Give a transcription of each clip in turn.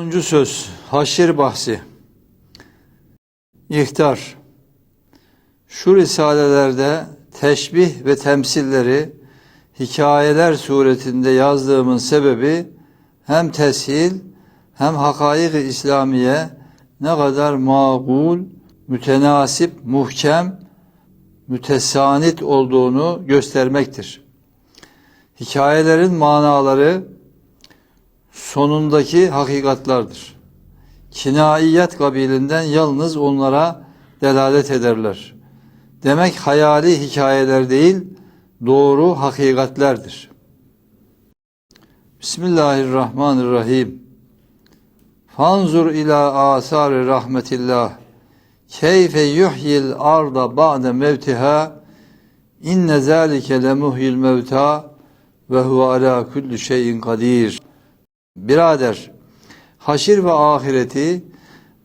Sonuncu söz, haşir bahsi. İhtar. Şu risalelerde teşbih ve temsilleri hikayeler suretinde yazdığımın sebebi hem teshil hem hakaik-i İslamiye ne kadar makul, mütenasip, muhkem, mütesanit olduğunu göstermektir. Hikayelerin manaları sonundaki hakikatlardır. Kinaiyet kabilinden yalnız onlara delalet ederler. Demek hayali hikayeler değil, doğru hakikatlerdir. Bismillahirrahmanirrahim. Fanzur ila asari rahmetillah. Keyfe yuhyil arda ba'de mevtiha. İnne zâlike lemuhyil mevta ve huve ala kulli şeyin kadir. Birader, haşir ve ahireti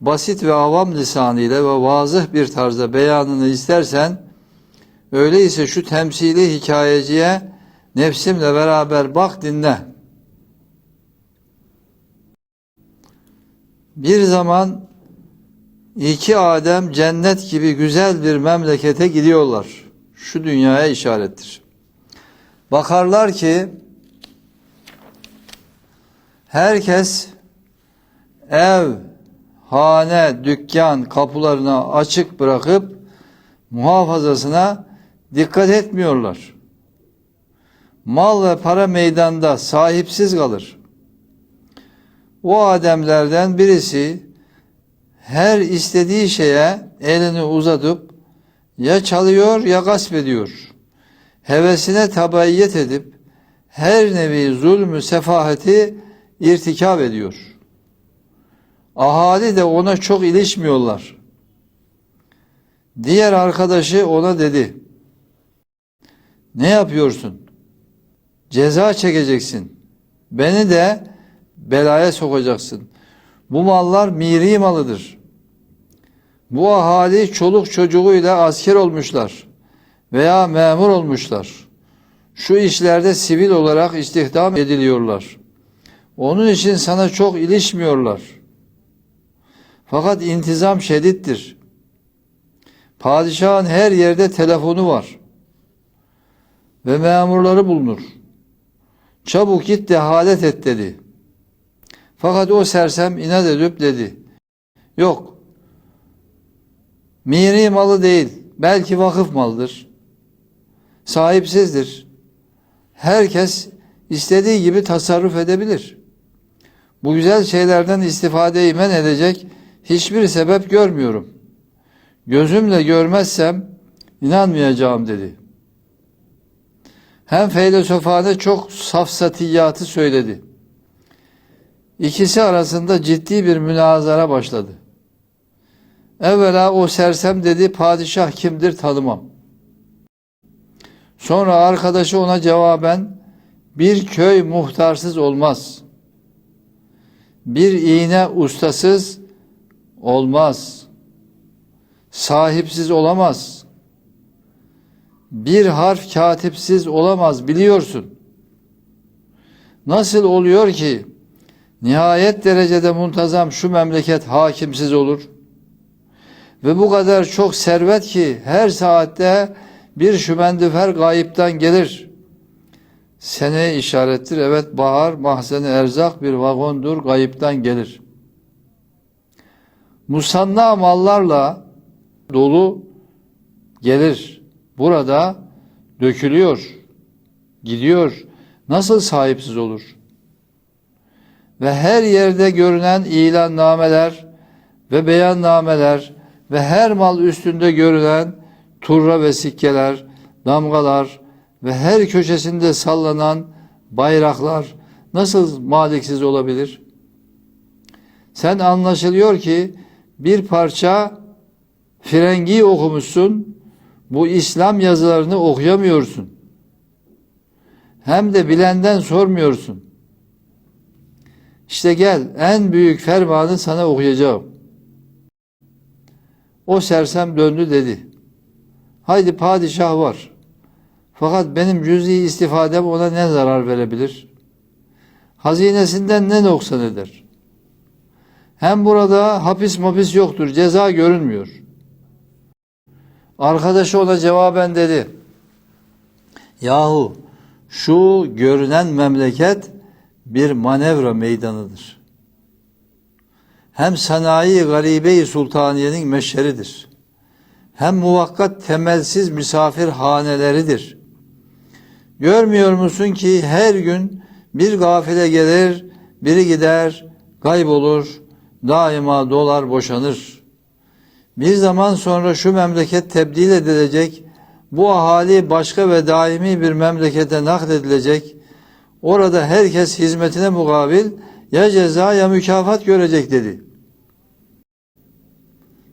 basit ve avam lisanıyla ve vazıh bir tarzda beyanını istersen, öyleyse şu temsili hikayeciye nefsimle beraber bak dinle. Bir zaman iki Adem cennet gibi güzel bir memlekete gidiyorlar. Şu dünyaya işarettir. Bakarlar ki herkes ev, hane, dükkan kapılarını açık bırakıp muhafazasına dikkat etmiyorlar. Mal ve para meydanda sahipsiz kalır. O ademlerden birisi her istediği şeye elini uzatıp ya çalıyor ya gasp ediyor. Hevesine tabayyet edip her nevi zulmü sefaheti irtikab ediyor. Ahali de ona çok ilişmiyorlar. Diğer arkadaşı ona dedi. Ne yapıyorsun? Ceza çekeceksin. Beni de belaya sokacaksın. Bu mallar miri malıdır. Bu ahali çoluk çocuğuyla asker olmuşlar veya memur olmuşlar. Şu işlerde sivil olarak istihdam ediliyorlar. Onun için sana çok ilişmiyorlar. Fakat intizam şedittir. Padişahın her yerde telefonu var. Ve memurları bulunur. Çabuk git dehalet et dedi. Fakat o sersem inat edip dedi. Yok. Miri malı değil. Belki vakıf malıdır. Sahipsizdir. Herkes istediği gibi tasarruf edebilir. Bu güzel şeylerden istifadeyi men edecek hiçbir sebep görmüyorum. Gözümle görmezsem inanmayacağım dedi. Hem feylesofane çok safsatiyatı söyledi. İkisi arasında ciddi bir münazara başladı. Evvela o sersem dedi, padişah kimdir tanımam. Sonra arkadaşı ona cevaben, bir köy muhtarsız olmaz. Bir iğne ustasız olmaz. Sahipsiz olamaz. Bir harf katipsiz olamaz biliyorsun. Nasıl oluyor ki nihayet derecede muntazam şu memleket hakimsiz olur? Ve bu kadar çok servet ki her saatte bir şümendüfer gayipten gelir. Seneye işarettir. Evet bahar mahzeni erzak bir vagondur gayipten gelir. Musanna mallarla dolu gelir. Burada dökülüyor. Gidiyor. Nasıl sahipsiz olur? Ve her yerde görünen ilannameler ve beyannameler ve her mal üstünde görülen turra ve sikkeler, damgalar ve her köşesinde sallanan bayraklar nasıl maliksiz olabilir? Sen anlaşılıyor ki bir parça Frengi okumuşsun, bu İslam yazılarını okuyamıyorsun. Hem de bilenden sormuyorsun. İşte gel en büyük fermanı sana okuyacağım. O sersem döndü dedi. Haydi padişah var. Fakat benim cüz'i istifadem ona ne zarar verebilir? Hazinesinden ne noksan eder? Hem burada hapis mapis yoktur, ceza görünmüyor. Arkadaşı ona cevaben dedi. Yahu şu görünen memleket bir manevra meydanıdır. Hem sanayi garibe-i sultaniyenin meşheridir. Hem muvakkat temelsiz misafir haneleridir. Görmüyor musun ki her gün bir gafile gelir, biri gider, kaybolur, daima dolar boşanır. Bir zaman sonra şu memleket tebdil edilecek, bu ahali başka ve daimi bir memlekete nakledilecek. Orada herkes hizmetine mukabil ya ceza ya mükafat görecek dedi.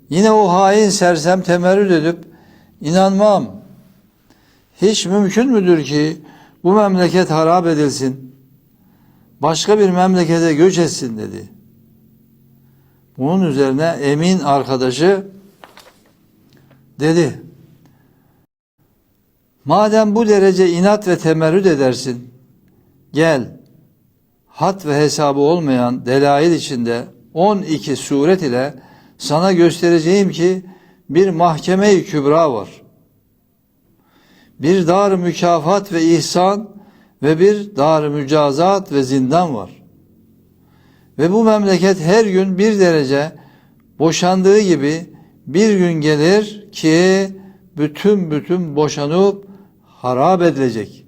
Yine o hain sersem temerrüt edip inanmam. Hiç mümkün müdür ki bu memleket harap edilsin? Başka bir memlekete göç etsin dedi. Bunun üzerine emin arkadaşı dedi. Madem bu derece inat ve temerrüt edersin, gel hat ve hesabı olmayan delail içinde 12 suret ile sana göstereceğim ki bir mahkeme-i kübra var. Bir dar mükafat ve ihsan ve bir dar mücazat ve zindan var. Ve bu memleket her gün bir derece boşandığı gibi bir gün gelir ki bütün bütün boşanıp harap edilecek.